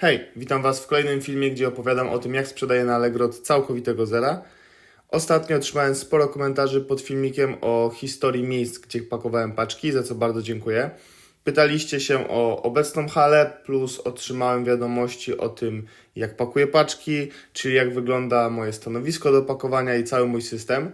Hej, witam Was w kolejnym filmie, gdzie opowiadam o tym, jak sprzedaję na Allegro od całkowitego zera. Ostatnio otrzymałem sporo komentarzy pod filmikiem o historii miejsc, gdzie pakowałem paczki, za co bardzo dziękuję. Pytaliście się o obecną halę, plus otrzymałem wiadomości o tym, jak pakuję paczki, czyli jak wygląda moje stanowisko do pakowania i cały mój system.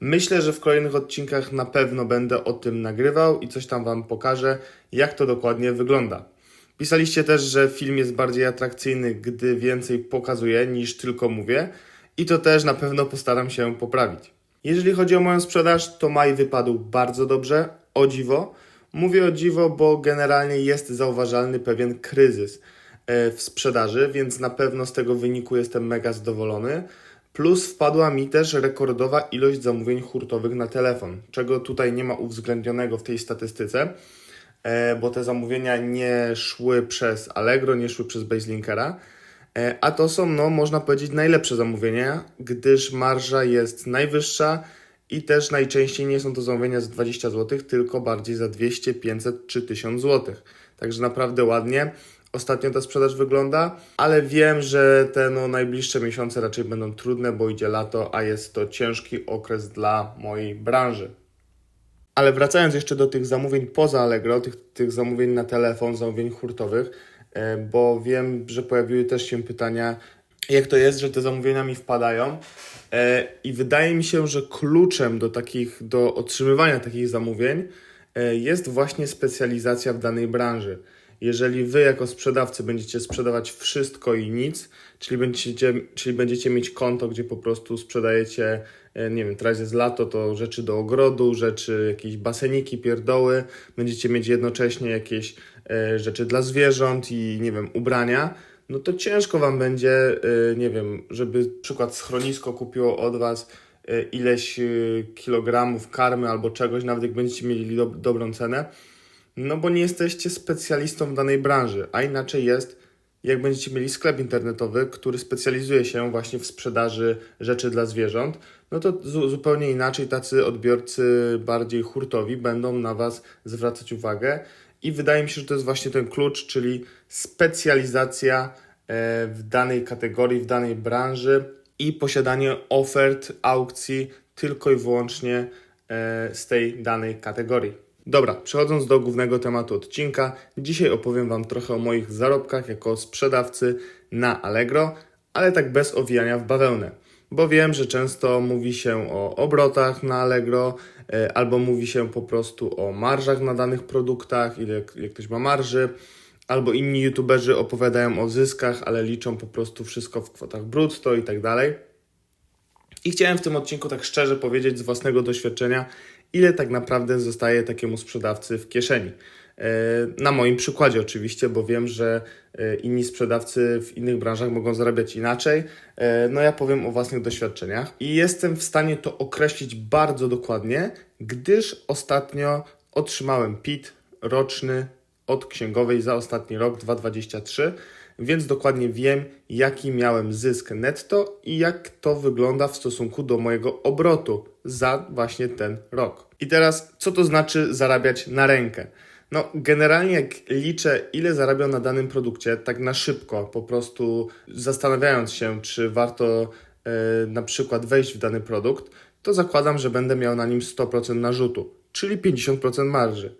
Myślę, że w kolejnych odcinkach na pewno będę o tym nagrywał i coś tam Wam pokażę, jak to dokładnie wygląda. Pisaliście też, że film jest bardziej atrakcyjny, gdy więcej pokazuję niż tylko mówię, i to też na pewno postaram się poprawić. Jeżeli chodzi o moją sprzedaż, to maj wypadł bardzo dobrze, o dziwo. Mówię o dziwo, bo generalnie jest zauważalny pewien kryzys e, w sprzedaży, więc na pewno z tego wyniku jestem mega zadowolony. Plus wpadła mi też rekordowa ilość zamówień hurtowych na telefon, czego tutaj nie ma uwzględnionego w tej statystyce, bo te zamówienia nie szły przez Allegro, nie szły przez Baselinkera. E, A to są, no, można powiedzieć, najlepsze zamówienia, gdyż marża jest najwyższa i też najczęściej nie są to zamówienia za 20 zł, tylko bardziej za 200, 500 czy 1000 zł. Także naprawdę ładnie. Ostatnio ta sprzedaż wygląda, ale wiem, że te no, najbliższe miesiące raczej będą trudne, bo idzie lato, a jest to ciężki okres dla mojej branży. Ale wracając jeszcze do tych zamówień poza Allegro, tych, tych zamówień na telefon, zamówień hurtowych, e, bo wiem, że pojawiły też się pytania, jak to jest, że te zamówienia mi wpadają. E, I wydaje mi się, że kluczem do takich, do otrzymywania takich zamówień e, jest właśnie specjalizacja w danej branży. Jeżeli wy jako sprzedawcy będziecie sprzedawać wszystko i nic, czyli będziecie, czyli będziecie mieć konto, gdzie po prostu sprzedajecie, nie wiem, teraz jest lato, to rzeczy do ogrodu, rzeczy, jakieś baseniki, pierdoły, będziecie mieć jednocześnie jakieś e, rzeczy dla zwierząt i, nie wiem, ubrania, no to ciężko wam będzie, e, nie wiem, żeby przykład schronisko kupiło od was e, ileś e, kilogramów karmy albo czegoś, nawet jak będziecie mieli do, dobrą cenę, no bo nie jesteście specjalistą w danej branży, a inaczej jest, jak będziecie mieli sklep internetowy, który specjalizuje się właśnie w sprzedaży rzeczy dla zwierząt, no to zu- zupełnie inaczej tacy odbiorcy bardziej hurtowi będą na Was zwracać uwagę i wydaje mi się, że to jest właśnie ten klucz, czyli specjalizacja e, w danej kategorii, w danej branży i posiadanie ofert, aukcji tylko i wyłącznie e, z tej danej kategorii. Dobra, przechodząc do głównego tematu odcinka, dzisiaj opowiem Wam trochę o moich zarobkach jako sprzedawcy na Allegro, ale tak bez owijania w bawełnę. Bo wiem, że często mówi się o obrotach na Allegro, e, albo mówi się po prostu o marżach na danych produktach, ile, ile ktoś ma marży, albo inni youtuberzy opowiadają o zyskach, ale liczą po prostu wszystko w kwotach brutto i tak dalej. I chciałem w tym odcinku tak szczerze powiedzieć z własnego doświadczenia, ile tak naprawdę zostaje takiemu sprzedawcy w kieszeni. E, Na moim przykładzie oczywiście, bo wiem, że e, inni sprzedawcy w innych branżach mogą zarabiać inaczej. E, No ja powiem o własnych doświadczeniach i jestem w stanie to określić bardzo dokładnie, gdyż ostatnio otrzymałem PIT roczny od księgowej za ostatni rok 2023, więc dokładnie wiem, jaki miałem zysk netto i jak to wygląda w stosunku do mojego obrotu za właśnie ten rok. I teraz, co to znaczy zarabiać na rękę? No, generalnie jak liczę, ile zarabiam na danym produkcie, tak na szybko, po prostu zastanawiając się, czy warto e, na przykład wejść w dany produkt, to zakładam, że będę miał na nim 100% narzutu, czyli 50% marży.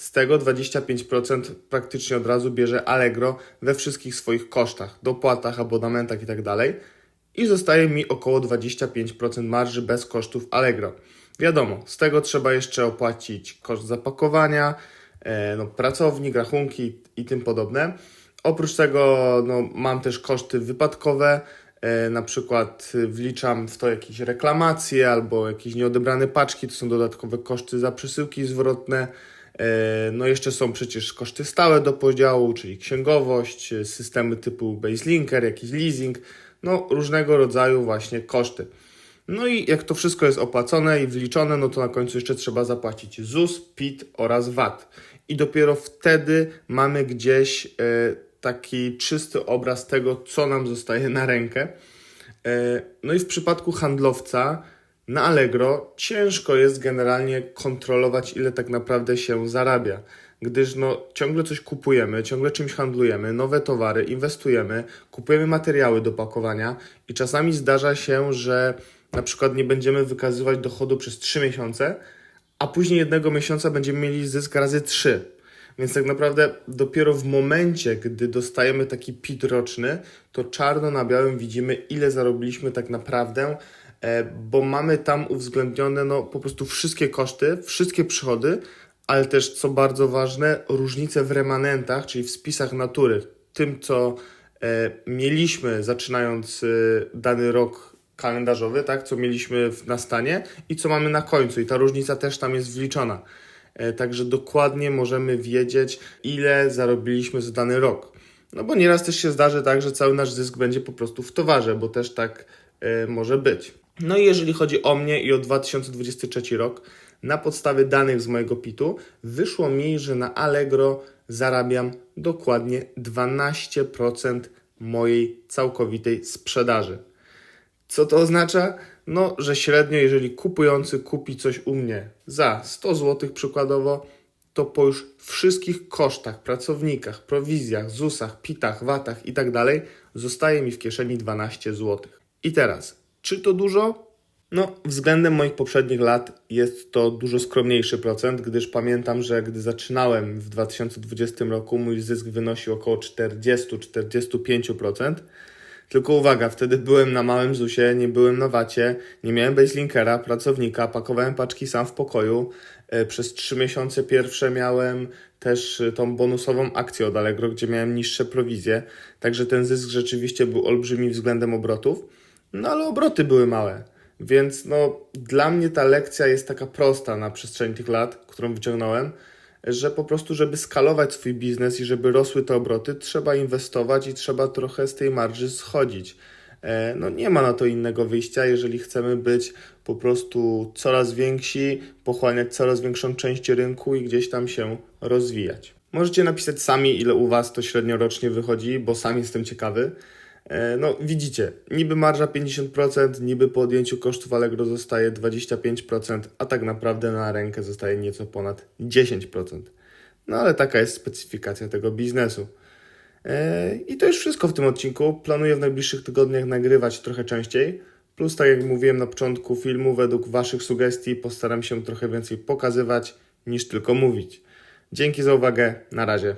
Z tego 25% praktycznie od razu bierze Allegro we wszystkich swoich kosztach, dopłatach, abonamentach itd. I zostaje mi około 25% marży bez kosztów Allegro. Wiadomo, z tego trzeba jeszcze opłacić koszt zapakowania, e, no, pracownik, rachunki i tym podobne. Oprócz tego no, mam też koszty wypadkowe, e, na przykład wliczam w to jakieś reklamacje albo jakieś nieodebrane paczki, to są dodatkowe koszty za przesyłki zwrotne. E, No jeszcze są przecież koszty stałe do podziału, czyli księgowość, e, systemy typu Baselinker, jakiś leasing, no różnego rodzaju właśnie koszty. No i jak to wszystko jest opłacone i wliczone, no to na końcu jeszcze trzeba zapłacić ZUS, PIT oraz VAT. I dopiero wtedy mamy gdzieś e, taki czysty obraz tego, co nam zostaje na rękę. No i w przypadku handlowca na Allegro ciężko jest generalnie kontrolować, ile tak naprawdę się zarabia. gdyż no, ciągle coś kupujemy, ciągle czymś handlujemy, nowe towary, inwestujemy, kupujemy materiały do pakowania i czasami zdarza się, że na przykład nie będziemy wykazywać dochodu przez 3 miesiące, a później jednego miesiąca będziemy mieli zysk razy 3. Więc tak naprawdę dopiero w momencie, gdy dostajemy taki PIT roczny, to czarno na białym widzimy, ile zarobiliśmy tak naprawdę, bo mamy tam uwzględnione no, po prostu wszystkie koszty, wszystkie przychody, ale też, co bardzo ważne, różnice w remanentach, czyli w spisach natury, tym, co e, mieliśmy zaczynając e, dany rok kalendarzowy, tak, co mieliśmy na stanie i co mamy na końcu. I ta różnica też tam jest wliczona. E, Także dokładnie możemy wiedzieć, ile zarobiliśmy za dany rok. No bo nieraz też się zdarzy tak, że cały nasz zysk będzie po prostu w towarze, bo też tak e, może być. No i jeżeli chodzi o mnie i o 2023 rok, na podstawie danych z mojego PIT-u wyszło mi, że na Allegro zarabiam dokładnie 12% mojej całkowitej sprzedaży. Co to oznacza? No, że średnio, jeżeli kupujący kupi coś u mnie za 100 zł przykładowo, to po już wszystkich kosztach, pracownikach, prowizjach, ZUS-ach, PIT-ach, VAT-ach i tak zostaje mi w kieszeni 12 zł. I teraz, czy to dużo? No, względem moich poprzednich lat jest to dużo skromniejszy procent, gdyż pamiętam, że gdy zaczynałem w 2020 roku, mój zysk wynosił około 40-45%. Tylko uwaga, wtedy byłem na małym ZUSie, nie byłem na wacie, nie miałem baselinkera, pracownika, pakowałem paczki sam w pokoju. E, Przez trzy miesiące pierwsze miałem też e, tą bonusową akcję od Allegro, gdzie miałem niższe prowizje, także ten zysk rzeczywiście był olbrzymi względem obrotów, no ale obroty były małe. Więc no, dla mnie ta lekcja jest taka prosta na przestrzeni tych lat, którą wyciągnąłem, że po prostu, żeby skalować swój biznes i żeby rosły te obroty, trzeba inwestować i trzeba trochę z tej marży schodzić. E, No nie ma na to innego wyjścia, jeżeli chcemy być po prostu coraz więksi, pochłaniać coraz większą część rynku i gdzieś tam się rozwijać. Możecie napisać sami, ile u Was to średnio rocznie wychodzi, bo sam jestem ciekawy. E, No widzicie, niby marża 50%, niby po odjęciu kosztów Allegro zostaje 25%, a tak naprawdę na rękę zostaje nieco ponad 10%. No ale taka jest specyfikacja tego biznesu. E, I to już wszystko w tym odcinku. Planuję w najbliższych tygodniach nagrywać trochę częściej. Plus, tak jak mówiłem na początku filmu, według Waszych sugestii postaram się trochę więcej pokazywać niż tylko mówić. Dzięki za uwagę. Na razie.